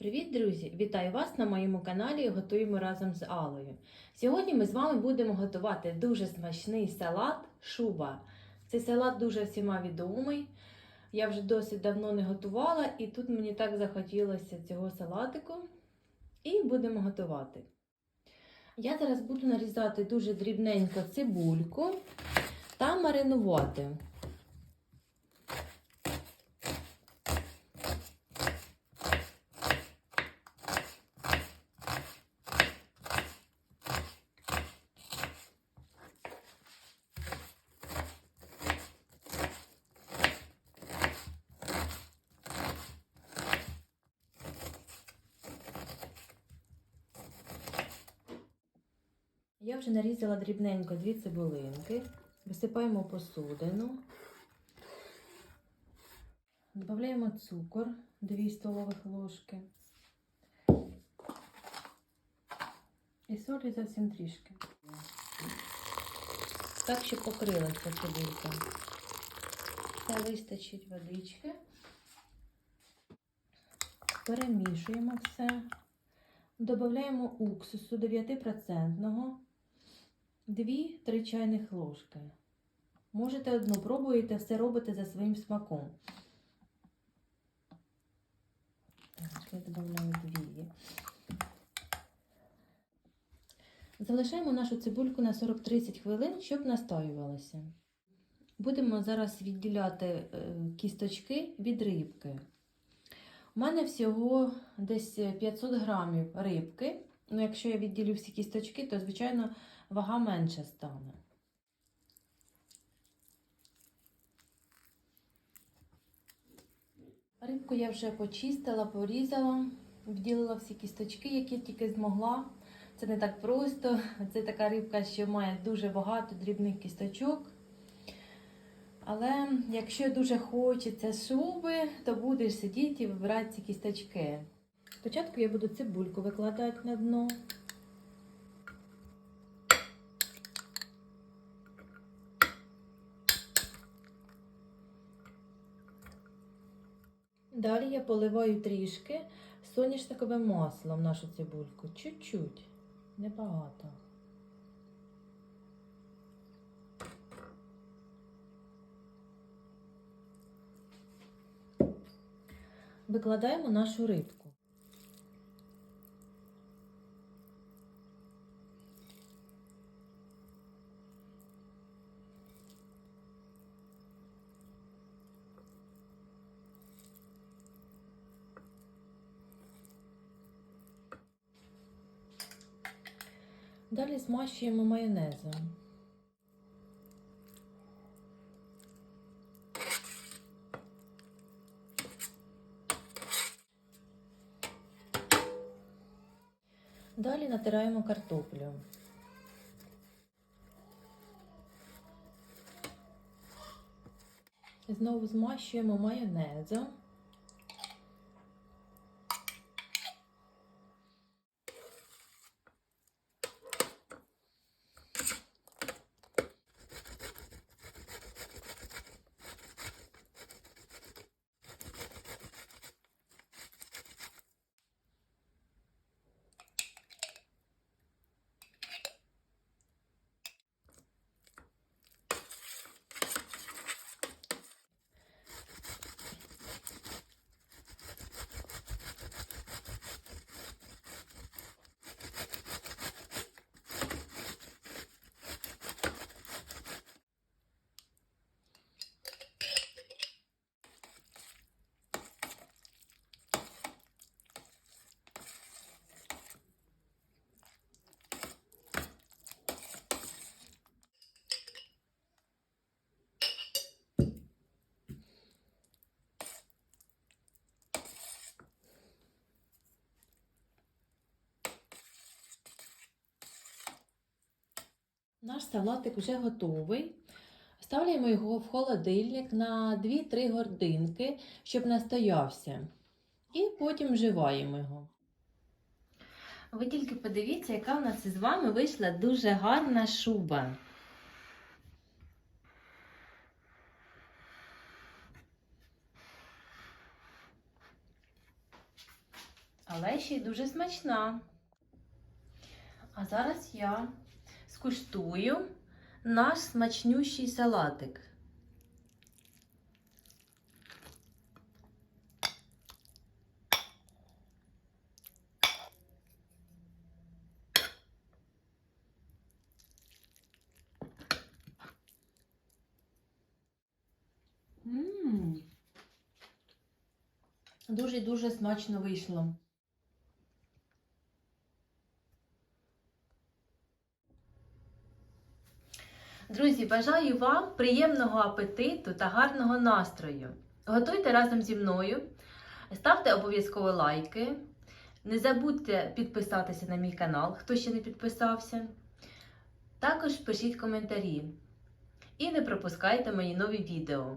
Привіт, друзі! Вітаю вас на моєму каналі Готуємо разом з Алою. Сьогодні ми з вами будемо готувати дуже смачний салат шуба. Цей салат дуже всіма відомий. Я вже досить давно не готувала, і тут мені так захотілося цього салатику. І будемо готувати. Я зараз буду нарізати дуже дрібненько цибульку та маринувати. Я вже нарізала дрібненько дві цибулинки, висипаємо посудину, додаємо цукор 2 столових ложки і солі зовсім трішки. Так, щоб покрилася цибулька. Все вистачить водички. Перемішуємо все. Додаємо уксусу 9%, 2-3 чайних ложки. Можете одну пробуєте, все робите за своїм смаком. Так, я додаю дві. Залишаємо нашу цибульку на 40-30 хвилин, щоб настоювалася. Будемо зараз відділяти е, кісточки від рибки. У мене всього десь 500 грамів рибки. Ну, якщо я відділю всі кісточки, то, звичайно, вага менша стане. Рибку я вже почистила, порізала, відділила всі кісточки, які тільки змогла. Це не так просто. Це така рибка, що має дуже багато дрібних кісточок. Але якщо дуже хочеться шуби, то будеш сидіти і вибирати ці кісточки. Спочатку я буду цибульку викладати на дно. Далі я поливаю трішки соняшниковим маслом нашу цибульку. Чуть-чуть, небагато. Викладаємо нашу рибку. Далі змащуємо майонезом. Далі натираємо картоплю. Знову змащуємо майонезом. Наш салатик вже готовий. Ставляємо його в холодильник на 2-3 годинки, щоб настоявся. І потім вживаємо його. Ви тільки подивіться, яка в нас із вами вийшла дуже гарна шуба. але ще й дуже смачна. А зараз я скуштую наш смачнющий салатик. Дуже-дуже смачно вийшло. Друзі, бажаю вам приємного апетиту та гарного настрою. Готуйте разом зі мною, ставте обов'язково лайки. Не забудьте підписатися на мій канал, хто ще не підписався. Також пишіть коментарі. І не пропускайте мої нові відео.